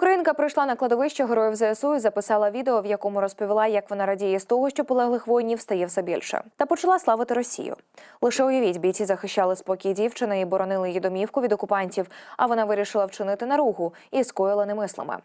Українка прийшла на кладовище героїв ЗСУ і записала відео, в якому розповіла, як вона радіє з того, що полеглих воїнів стає все більше, та почала славити Росію. Лише уявіть, бійці захищали спокій дівчини і боронили її домівку від окупантів. А вона вирішила вчинити наругу і скоїла немислими.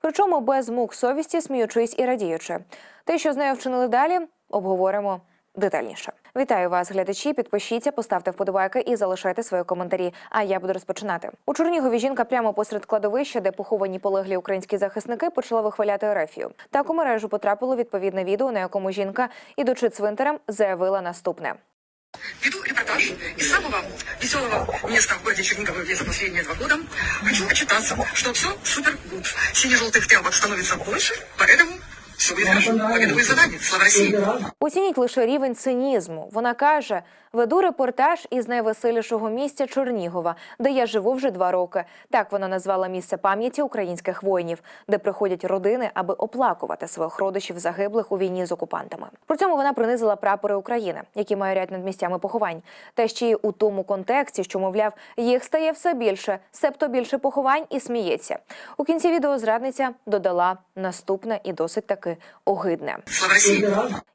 Причому без мук совісті, сміючись і радіючи. Те, що з нею вчинили далі, обговоримо детальніше. Вітаю вас, глядачі. Підпишіться, поставте вподобайки і залишайте свої коментарі. А я буду розпочинати. У Чернігові жінка прямо посеред кладовища, де поховані полеглі українські захисники, почала вихваляти Ерефію. Так у мережу потрапило відповідне відео, на якому жінка, ідучи цвинтарем, заявила наступне. Веду репортаж из самого веселого места в городе Чернигово за последние два года. Хочу отчитаться, что все супер гуд. Сине-желтых тряпок становится больше, поэтому хорошо. Победу за нами. Слава России! Оцініть лише рівень цинізму. Вона каже: веду репортаж із найвеселішого місця Чернігова, де я живу вже два роки. Так вона назвала місце пам'яті українських воїнів, де приходять родини, аби оплакувати своїх родичів загиблих у війні з окупантами. При цьому вона принизила прапори України, які мають над місцями поховань, та ще й у тому контексті, що мовляв, їх стає все більше, себто більше поховань і сміється. У кінці відео зрадниця додала наступне і досить таки огидне.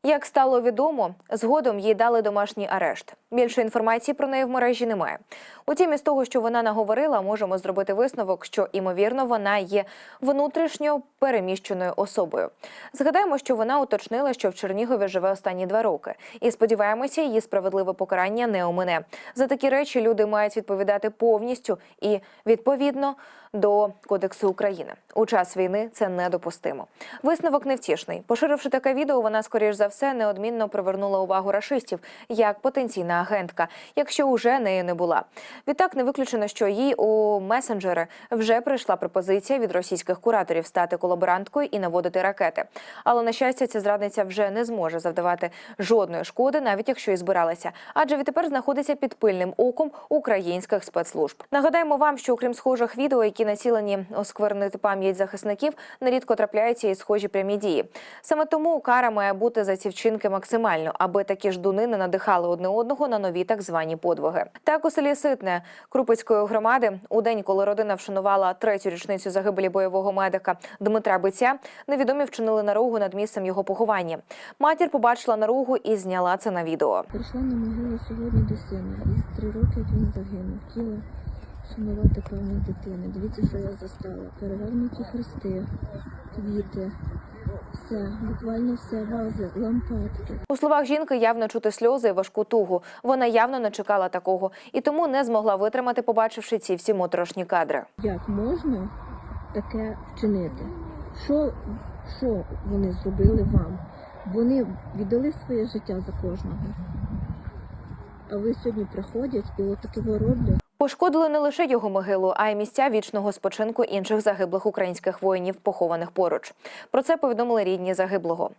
Як стало відомо, згодом їй дали домашній арешт. Більше інформації про неї в мережі немає. Утім, із того, що вона наговорила, можемо зробити висновок, що імовірно вона є внутрішньо переміщеною особою. Згадаємо, що вона уточнила, що в Чернігові живе останні два роки, і сподіваємося, її справедливе покарання не омине. За такі речі люди мають відповідати повністю і відповідно до Кодексу України. У час війни це недопустимо. Висновок невтішний. Поширивши таке відео, вона скоріш за все неодмінно привернула увагу рашистів як потенційна агентка, якщо уже нею не була. Відтак не виключено, що їй у месенджери вже прийшла пропозиція від російських кураторів стати колаборанткою і наводити ракети. Але на щастя, ця зрадниця вже не зможе завдавати жодної шкоди, навіть якщо і збиралася, адже відтепер знаходиться під пильним оком українських спецслужб. Нагадаємо вам, що окрім схожих відео, які націлені осквернити пам'ять захисників, нерідко трапляються і схожі прямі дії. Саме тому кара має бути за ці вчинки максимально, аби такі ждуни не надихали одне одного на нові так звані подвиги. Так у селі Ситне Крупицької громади у день, коли родина вшанувала третю річницю загибелі бойового медика Дмитра Биця, невідомі вчинили наругу над місцем його поховання. Матір побачила наругу і зняла це на відео. Прийшла на могилу сьогодні до сина. І три роки він загинув. Хотіла шанувати пам'ять дитини. Дивіться, що я застала. Перевернуті хрести, квіти, все, буквально все, вази, лампадки. У словах жінки явно чути сльози і важку тугу. Вона явно не чекала такого і тому не змогла витримати, побачивши ці всі моторошні кадри. Як можна таке вчинити? Що, що вони зробили вам? Вони віддали своє життя за кожного. А ви сьогодні приходять і от таке роблять. Пошкодили не лише його могилу, а й місця вічного спочинку інших загиблих українських воїнів, похованих поруч. Про це повідомили рідні загиблого.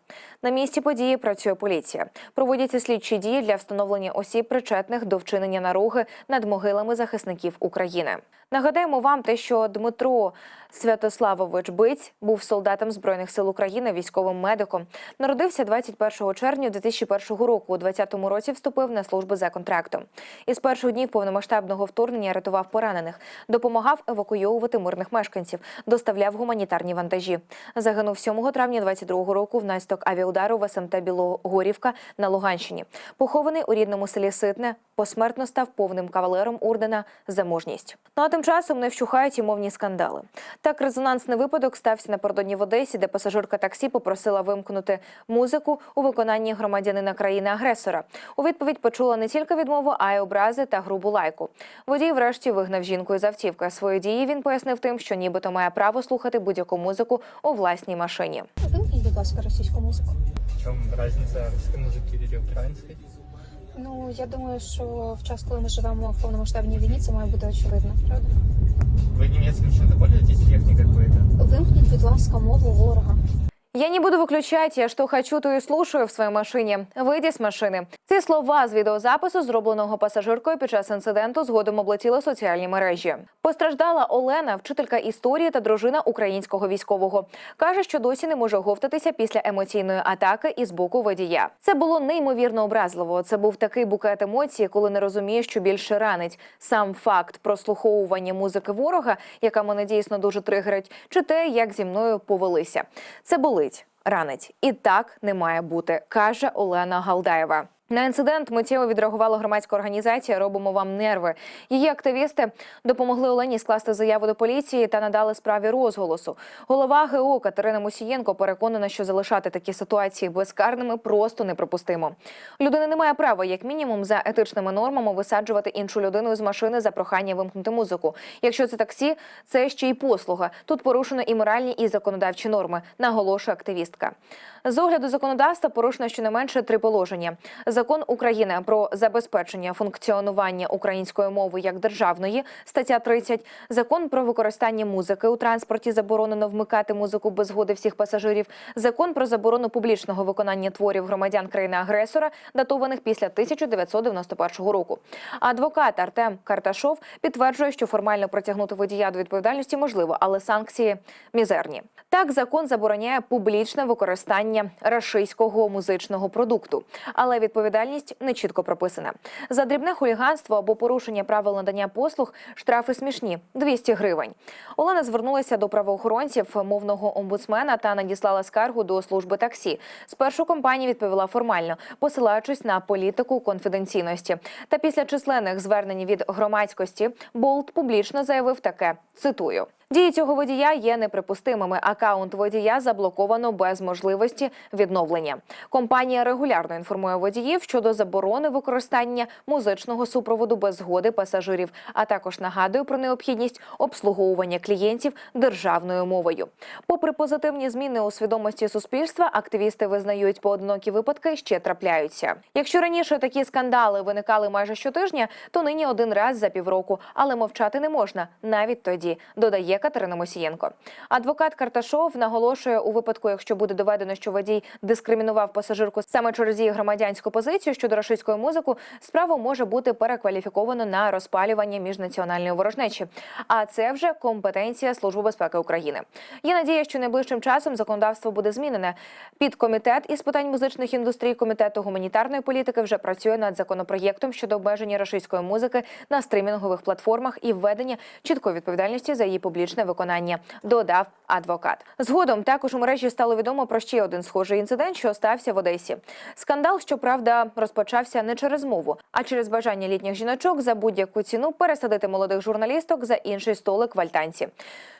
На місці події працює поліція. Проводяться слідчі дії для встановлення осіб, причетних до вчинення наруги над могилами захисників України. Нагадаємо вам те, що Дмитро Святославович Биць був солдатом збройних сил України, військовим медиком. Народився 21 червня 2001 року. У 20-му році вступив на службу за контрактом. Із перших днів повномасштабного вторгнення рятував поранених, допомагав евакуйовувати мирних мешканців, доставляв гуманітарні вантажі. Загинув 7 травня 22 року внаслідок авіаудару в СМТ Білогорівка на Луганщині. Похований у рідному селі Ситне, посмертно став повним кавалером ордена за мужність. Ну а тим часом не вщухають і мовні скандали. Так, резонансний випадок стався напередодні в Одесі, де пасажирка таксі попросила вимкнути музику у виконанні громадянина країни-агресора. У відповідь почула не тільки відмову, а й образи та грубу лайку. Водій врешті вигнав жінку із автівки. Свої дії він пояснив тим, що нібито має право слухати будь-яку музику у власній машині. Вимкніть, будь ласка, російську музику. В чем разница русской музыки или украинской? Ну, я думаю, що в час, коли ми живемо в повномасштабній війні, це має бути очевидно, правда? Ви німецьким чем-то пользуєтесь технікою? Вимкніть, будь ласка, мову ворога. Я не буду выключать, я что хочу, то и слушаю в своїй машині. Вийди з машини. Ці слова з відеозапису, зробленого пасажиркою під час інциденту, згодом облетіли соціальні мережі. Постраждала Олена, вчителька історії та дружина українського військового. каже, що досі не може оговтатися після емоційної атаки із боку водія. Це було неймовірно образливо. Це був такий букет емоцій, коли не розумієш, що більше ранить. Сам факт прослуховування музики ворога, яка мене дійсно дуже тригерить, чи те, як зі мною повелися. Це болить, ранить. І так не має бути, каже Олена Галдаєва. На інцидент миттєво відреагувала громадська організація Робимо вам нерви. Її активісти допомогли Олені скласти заяву до поліції та надали справі розголосу. Голова ГО Катерина Мусієнко переконана, що залишати такі ситуації безкарними просто неприпустимо. Людина не має права, як мінімум, за етичними нормами висаджувати іншу людину з машини за прохання вимкнути музику. Якщо це таксі, це ще й послуга. Тут порушено і моральні, і законодавчі норми, наголошує активістка. З огляду законодавства порушено щонайменше три положення: закон України про забезпечення функціонування української мови як державної, стаття 30, закон про використання музики у транспорті заборонено вмикати музику без згоди всіх пасажирів, закон про заборону публічного виконання творів громадян країни-агресора, датованих після 1991 року. Адвокат Артем Карташов підтверджує, що формально притягнути водія до відповідальності можливо, але санкції мізерні. Так, закон забороняє публічне використання рашистського музичного продукту, але відповідальність не чітко прописана. За дрібне хуліганство або порушення правил надання послуг штрафи смішні 200 гривень. Олена звернулася до правоохоронців мовного омбудсмена та надіслала скаргу до служби таксі. Спершу компанія відповіла формально, посилаючись на політику конфіденційності. Та після численних звернень від громадськості Болт публічно заявив таке: цитую. Дії цього водія є неприпустимими. Акаунт водія заблоковано без можливості відновлення. Компанія регулярно інформує водіїв щодо заборони використання музичного супроводу без згоди пасажирів, а також нагадує про необхідність обслуговування клієнтів державною мовою. Попри позитивні зміни у свідомості суспільства, активісти визнають поодинокі випадки ще трапляються. Якщо раніше такі скандали виникали майже щотижня, то нині один раз за півроку, але мовчати не можна навіть тоді, додає Катерина Мосієнко. Адвокат Карташов наголошує у випадку, якщо буде доведено, що водій дискримінував пасажирку саме через її громадянську позицію щодо рашистської музики, справу може бути перекваліфіковано на розпалювання міжнаціональної ворожнечі. А це вже компетенція Служби безпеки України. Є надія, що найближчим часом законодавство буде змінене. Підкомітет із питань музичних індустрій комітету гуманітарної політики вже працює над законопроєктом щодо обмеження рашистської музики на стримінгових платформах і введення чіткої відповідальності за її публічне виконання. Додав адвокат. Згодом також у мережі стало відомо про ще один схожий інцидент, що стався в Одесі. Скандал, щоправда, розпочався не через мову, а через бажання літніх жіночок за будь-яку ціну пересадити молодих журналісток за інший столик в альтанці.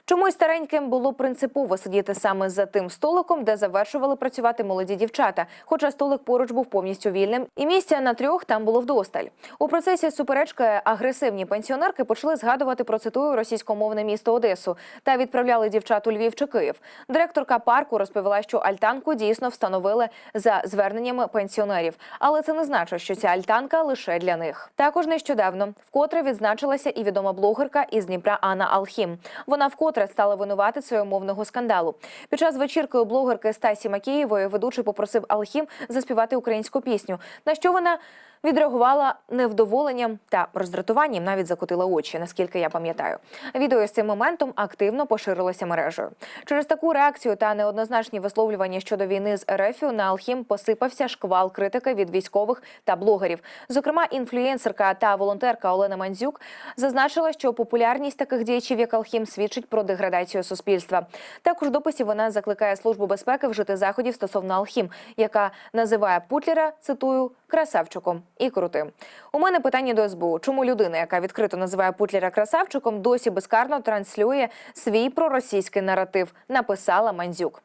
Чомусь стареньким було принципово сидіти саме за тим столиком, де завершували працювати молоді дівчата. Хоча столик поруч був повністю вільним, і місця на трьох там було вдосталь. У процесі суперечки агресивні пенсіонерки почали згадувати про цитую російськомовне місто Одесу та відправляли дівчат у Львів чи Київ. Директорка парку розповіла, що альтанку дійсно встановили за зверненнями пенсіонерів, але це не значить, що ця альтанка лише для них. Також нещодавно вкотре відзначилася і відома блогерка із Дніпра Анна Алхім. Вона вкотре стала винуватицею мовного скандалу. Під час вечірки у блогерки Стасі Макієвої ведучий попросив Алхім заспівати українську пісню. На що вона відреагувала невдоволенням та роздратуванням, навіть закотила очі, наскільки я пам'ятаю. Відео з цим моментом активно поширилося мережею. Через таку реакцію та неоднозначні висловлювання щодо війни з РФ на Алхім посипався шквал критики від військових та блогерів. Зокрема, інфлюєнсерка та волонтерка Олена Мандзюк зазначила, що популярність таких діячів, як Алхім, свідчить про деградацію суспільства. Також в дописі вона закликає службу безпеки вжити заходів стосовно Алхім, яка називає Путлера, цитую, красавчиком і крутим. У мене питання до СБУ. Чому людина, яка відкрито називає Путлера красавчиком, досі безкарно транслює свій проросійський наратив? Написала Мандзюк.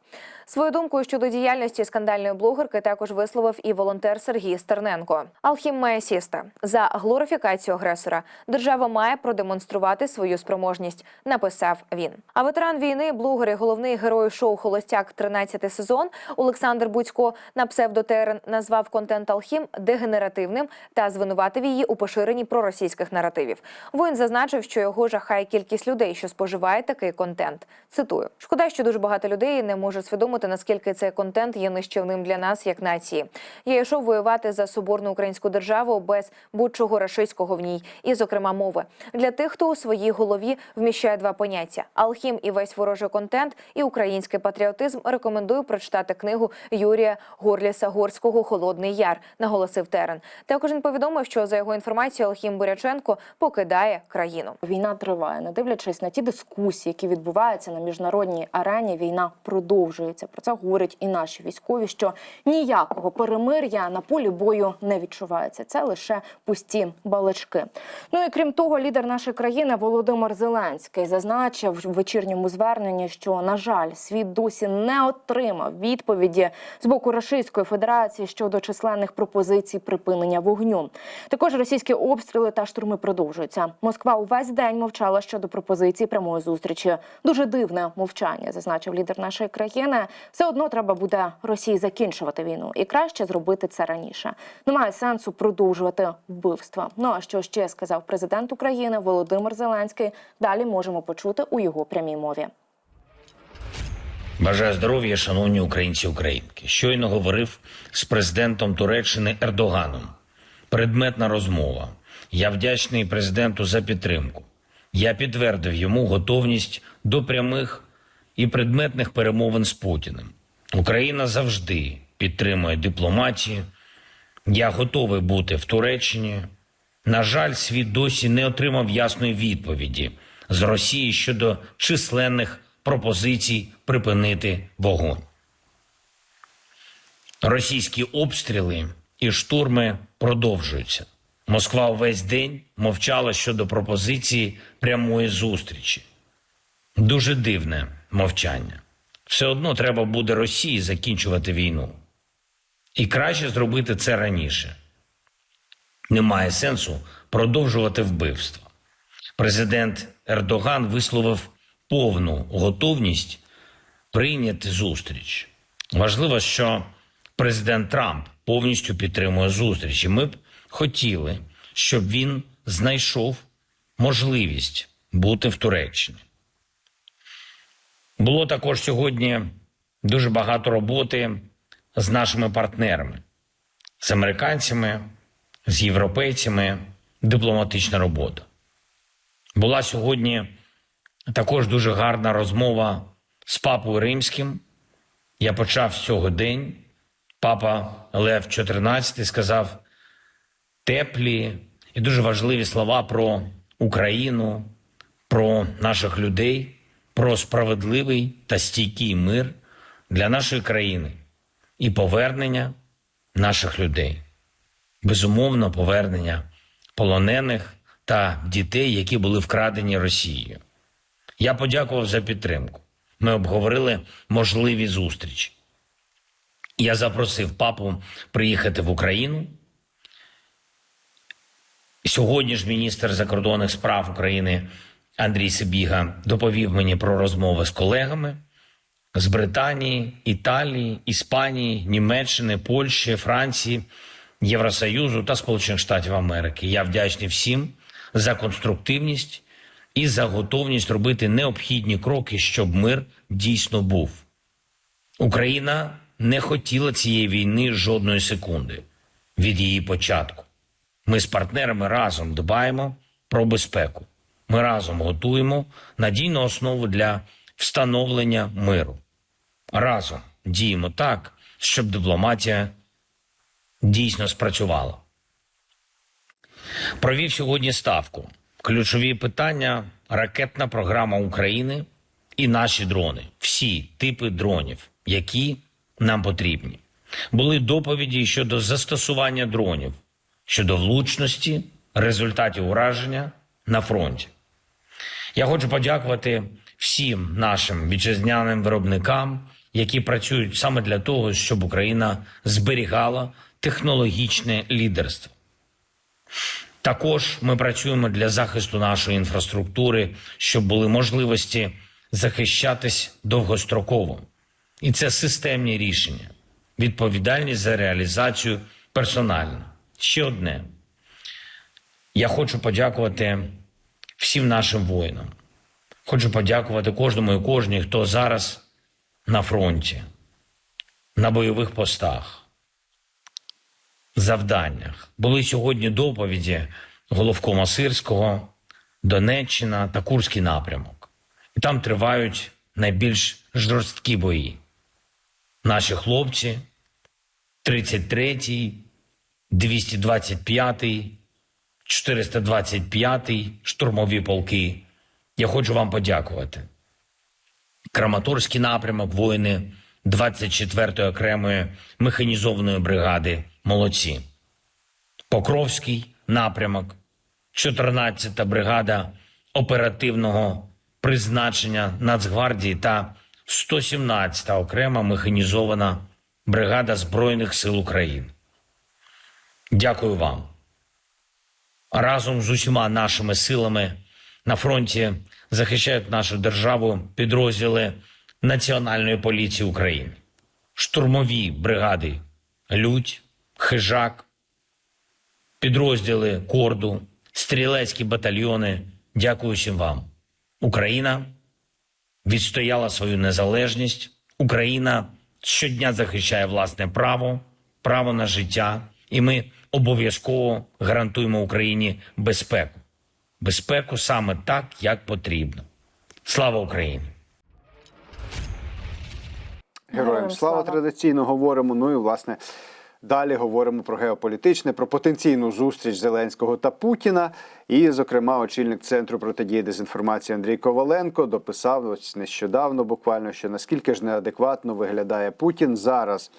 Свою думку щодо діяльності скандальної блогерки також висловив і волонтер Сергій Стерненко. Алхім має сісти за глорифікацію агресора. Держава має продемонструвати свою спроможність. Написав він. А ветеран війни, блогер і головний герой шоу Холостяк 13 сезон Олександр Будько на псевдотерен назвав контент Алхім дегенеративним та звинуватив її у поширенні проросійських наративів. Воїн зазначив, що його жахає кількість людей, що споживає такий контент. Цитую: шкода, що дуже багато людей не може свідомити, наскільки цей контент є нищівним для нас як нації. Я йшов воювати за соборну українську державу без будь-чого рашистського в ній, і, зокрема, мови для тих, хто у своїй голові вміщає два поняття: алхім і весь ворожий контент, і український патріотизм. Рекомендую прочитати книгу Юрія Горліса Горського Холодний Яр, наголосив Терен. Також він повідомив, що за його інформацією Алхім Буряченко покидає країну. Війна триває, не дивлячись на ті дискусії, які відбуваються на міжнародній арені. Війна продовжується. Про це говорять і наші військові. Що ніякого перемир'я на полі бою не відчувається. Це лише пусті балачки. Ну і крім того, лідер нашої країни Володимир Зеленський зазначив в вечірньому зверненні, що на жаль, світ досі не отримав відповіді з боку Російської Федерації щодо численних пропозицій припинення вогню. Також російські обстріли та штурми продовжуються. Москва увесь день мовчала щодо пропозиції прямої зустрічі. Дуже дивне мовчання, зазначив лідер нашої країни. Все одно треба буде Росії закінчувати війну, і краще зробити це раніше. Немає сенсу продовжувати вбивства. Ну а що ще сказав президент України Володимир Зеленський? Далі можемо почути у його прямій мові. Бажаю здоров'я, шановні українці українки. Щойно говорив з президентом Туреччини Ердоганом. Предметна розмова. Я вдячний президенту за підтримку. Я підтвердив йому готовність до прямих і предметних перемовин з Путіним. Україна завжди підтримує дипломатію. Я готовий бути в Туреччині. На жаль, світ досі не отримав ясної відповіді з Росії щодо численних пропозицій припинити вогонь. Російські обстріли і штурми продовжуються. Москва увесь день мовчала щодо пропозиції прямої зустрічі. Дуже дивне мовчання. Все одно треба буде Росії закінчувати війну. І краще зробити це раніше. Немає сенсу продовжувати вбивство. Президент Ердоган висловив повну готовність прийняти зустріч. Важливо, що президент Трамп повністю підтримує зустріч. І Ми б хотіли, щоб він знайшов можливість бути в Туреччині. Було також сьогодні дуже багато роботи з нашими партнерами, з американцями, з європейцями, дипломатична робота. Була сьогодні також дуже гарна розмова з папою римським. Я почав з цього день. Папа Лев XIV сказав теплі і дуже важливі слова про Україну, про наших людей, про справедливий та стійкий мир для нашої країни і повернення наших людей. Безумовно, повернення полонених та дітей, які були вкрадені Росією. Я подякував за підтримку. Ми обговорили можливі зустрічі. Я запросив папу приїхати в Україну. Сьогодні ж міністр закордонних справ України Андрій Сибіга доповів мені про розмови з колегами з Британії, Італії, Іспанії, Німеччини, Польщі, Франції, Євросоюзу та Сполучених Штатів Америки. Я вдячний всім за конструктивність і за готовність робити необхідні кроки, щоб мир дійсно був. Україна не хотіла цієї війни жодної секунди від її початку. Ми з партнерами разом дбаємо про безпеку. Ми разом готуємо надійну основу для встановлення миру. Разом діємо так, щоб дипломатія дійсно спрацювала. Провів сьогодні ставку. Ключові питання ракетна програма України і наші дрони, всі типи дронів, які нам потрібні. Були доповіді щодо застосування дронів, щодо влучності, результатів ураження на фронті. Я хочу подякувати всім нашим вітчизняним виробникам, які працюють саме для того, щоб Україна зберігала технологічне лідерство. Також ми працюємо для захисту нашої інфраструктури, щоб були можливості захищатись довгостроково. І це системні рішення, відповідальність за реалізацію персональна. ще одне. Я хочу подякувати всім нашим воїнам. Хочу подякувати кожному і кожній, хто зараз на фронті, на бойових постах, завданнях. Були сьогодні доповіді головкома Сирського, Донеччина та Курський напрямок. І там тривають найбільш жорсткі бої. Наші хлопці 33-й, 225-й, 425-й штурмові полки. Я хочу вам подякувати. Краматорський напрямок, воїни 24-ї окремої механізованої бригади. Молодці. Покровський напрямок, 14-та бригада оперативного призначення Нацгвардії та 117-та окрема механізована бригада Збройних сил України. Дякую вам. Разом з усіма нашими силами на фронті захищають нашу державу підрозділи Національної поліції України, штурмові бригади Людь, Хижак, підрозділи Корду, стрілецькі батальйони. Дякую всім вам. Україна відстояла свою незалежність. Україна щодня захищає власне право, право на життя, і ми обов'язково гарантуємо Україні безпеку. Безпеку саме так, як потрібно. Слава Україні! Героям слава. традиційно говоримо. Ну і власне далі говоримо про геополітичне, про потенційну зустріч Зеленського та Путіна. І, зокрема, очільник центру протидії дезінформації Андрій Коваленко дописав ось нещодавно, буквально що наскільки ж неадекватно виглядає Путін зараз.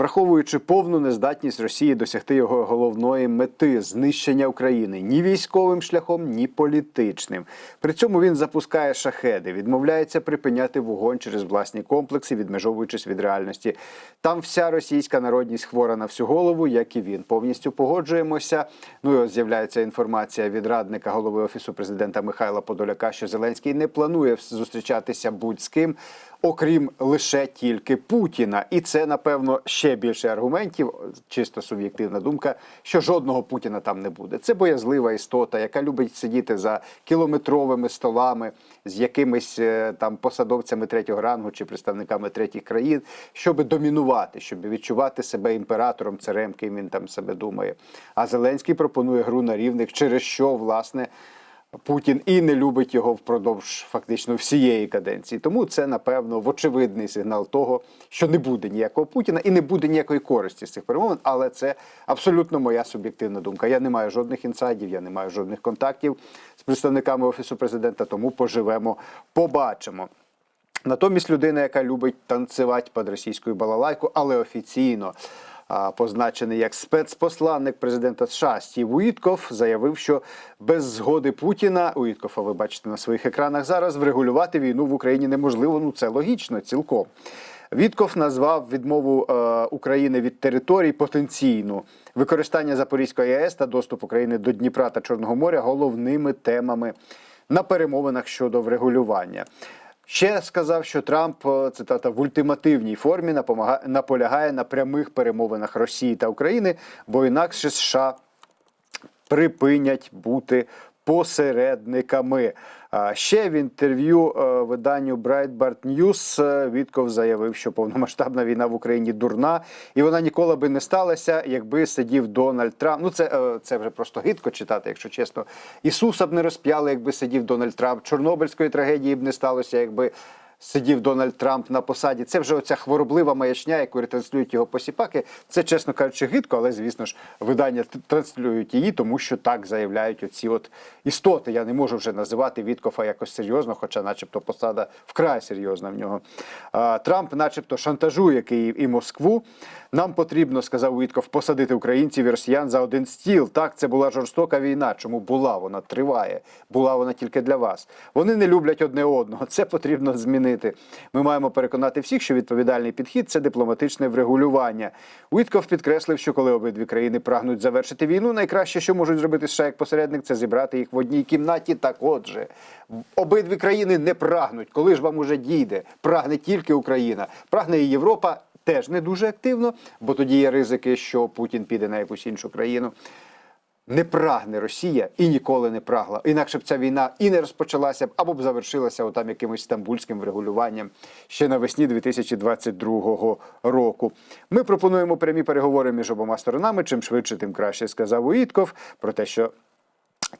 Враховуючи повну нездатність Росії досягти його головної мети знищення України ні військовим шляхом, ні політичним. При цьому він запускає шахеди, відмовляється припиняти вогонь через власні комплекси, відмежовуючись від реальності. Там вся російська народність хвора на всю голову, як і він. Повністю погоджуємося. Ну і ось з'являється інформація від радника голови офісу президента Михайла Подоляка, що Зеленський не планує зустрічатися будь з ким окрім лише тільки Путіна. І це, напевно, ще більше аргументів, чисто суб'єктивна думка, що жодного Путіна там не буде. Це боязлива істота, яка любить сидіти за кілометровими столами з якимись е, там посадовцями третього рангу чи представниками третіх країн, щоб домінувати, щоб відчувати себе імператором, царем, ким він там себе думає. А Зеленський пропонує гру на рівних, через що власне. Путін і не любить його впродовж фактично всієї каденції. Тому це, напевно, вочевидний сигнал того, що не буде ніякого Путіна і не буде ніякої користі з цих перемовин. Але це абсолютно моя суб'єктивна думка. Я не маю жодних інсайдів, я не маю жодних контактів з представниками офісу президента. Тому поживемо, побачимо. Натомість людина, яка любить танцювати під російською балалайку, але офіційно позначений як спецпосланник президента США Стів Уітков, заявив, що без згоди Путіна Уіткофа, ви бачите на своїх екранах зараз, врегулювати війну в Україні неможливо. Ну це логічно, цілком. Вітков назвав відмову е, України від територій потенційну використання Запорізької АЕС та доступ України до Дніпра та Чорного моря головними темами на перемовинах щодо врегулювання. Ще сказав, що Трамп е, цитата в ультимативній формі наполягає на прямих перемовинах Росії та України, бо інакше США припинять бути посередниками. Ще в інтерв'ю е, виданню Breitbart News е, Вітков заявив, що повномасштабна війна в Україні дурна, і вона ніколи би не сталася, якби сидів Дональд Трамп. Ну це, е, це вже просто гидко читати, якщо чесно. Ісуса б не розп'яли, якби сидів Дональд Трамп. Чорнобильської трагедії б не сталося, якби сидів Дональд Трамп на посаді. Це вже оця хвороблива маячня, яку ретранслюють його посіпаки. Це, чесно кажучи, гидко, але звісно ж, видання транслюють її, тому що так заявляють оці от істоти. Я не можу вже називати Віткофа якось серйозно, хоча, начебто, посада вкрай серйозна в нього. Трамп, начебто, шантажує Київ і Москву. Нам потрібно, сказав Вітков, посадити українців і росіян за один стіл. Так, це була жорстока війна. Чому була вона триває? Була вона тільки для вас. Вони не люблять одне одного. Це потрібно змінити. Ми маємо переконати всіх, що відповідальний підхід це дипломатичне врегулювання. Уітков підкреслив, що коли обидві країни прагнуть завершити війну, найкраще, що можуть зробити США як посередник, це зібрати їх в одній кімнаті. Так, отже, обидві країни не прагнуть. Коли ж вам уже дійде? Прагне тільки Україна, прагне і Європа. теж не дуже активно, бо тоді є ризики, що Путін піде на якусь іншу країну. Не прагне Росія і ніколи не прагла. Інакше б ця війна і не розпочалася б, або б завершилася отам якимось стамбульським врегулюванням ще навесні 2022 року. Ми пропонуємо прямі переговори між обома сторонами. Чим швидше, тим краще, сказав Уїтков про те, що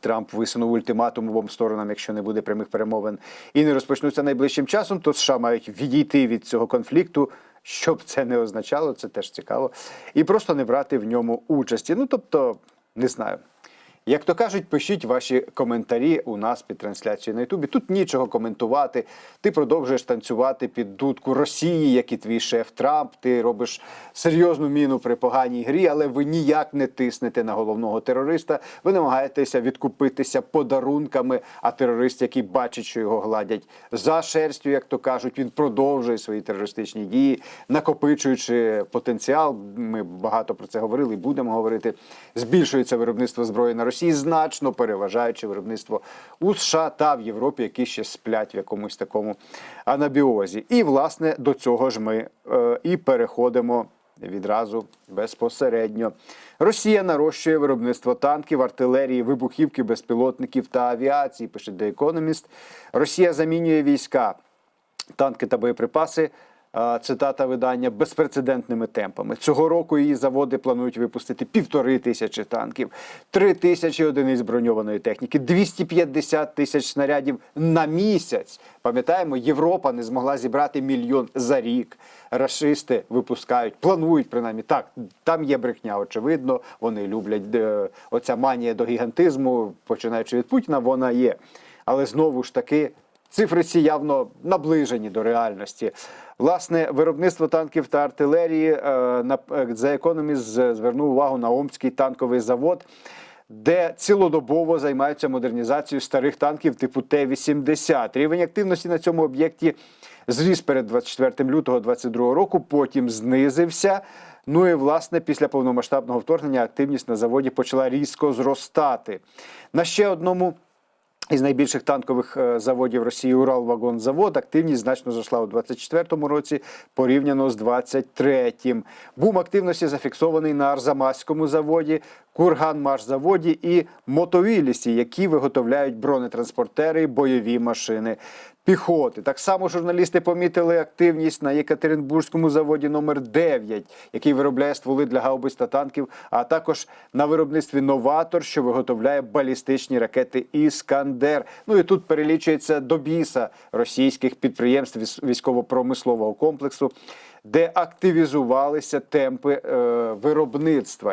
Трамп висунув ультиматум обом сторонам, якщо не буде прямих перемовин і не розпочнуться найближчим часом, то США мають відійти від цього конфлікту. Що б це не означало, це теж цікаво, і просто не брати в ньому участі. Ну тобто, не знаю. Як то кажуть, пишіть ваші коментарі у нас під трансляцією на Ютубі. Тут нічого коментувати. Ти продовжуєш танцювати під дудку Росії, як і твій шеф Трамп. Ти робиш серйозну міну при поганій грі, але ви ніяк не тиснете на головного терориста. Ви намагаєтеся відкупитися подарунками. А терорист, який бачить, що його гладять за шерстю, як то кажуть, він продовжує свої терористичні дії, накопичуючи потенціал. Ми багато про це говорили і будемо говорити. Збільшується виробництво зброї на Росії, значно переважаючи виробництво у США та в Європі, які ще сплять в якомусь такому анабіозі. І власне до цього ж ми е, і переходимо відразу безпосередньо. Росія нарощує виробництво танків, артилерії, вибухівки, безпілотників та авіації. Пише The Economist. Росія замінює війська танки та боєприпаси. Цитата видання безпрецедентними темпами. Цього року її заводи планують випустити півтори тисячі танків, три тисячі одиниць броньованої техніки, 250 тисяч снарядів на місяць. Пам'ятаємо, Європа не змогла зібрати мільйон за рік. Рашисти випускають, планують принаймні так. Там є брехня, очевидно. Вони люблять е, оця манія до гігантизму, починаючи від Путіна, вона є. Але знову ж таки. Цифри ці явно наближені до реальності. Власне, виробництво танків та артилерії е, е, The Economist звернув увагу на Омський танковий завод, де цілодобово займаються модернізацією старих танків типу Т-80. Рівень активності на цьому об'єкті зріс перед 24 лютого 2022 року, потім знизився. Ну і власне після повномасштабного вторгнення активність на заводі почала різко зростати. На ще одному із найбільших танкових е, заводів Росії Уралвагонзавод активність значно зросла у 24-му році порівняно з 23-м. Бум активності зафіксований на Арзамаському заводі, Курганмашзаводі і Мотовілісі, які виготовляють бронетранспортери бойові машини піхоти. Так само журналісти помітили активність на Єкатеринбурзькому заводі номер 9 який виробляє стволи для гаубиць та танків, а також на виробництві Новатор, що виготовляє балістичні ракети Іскандер. Ну і тут перелічується до біса російських підприємств військово-промислового комплексу, де активізувалися темпи е, виробництва.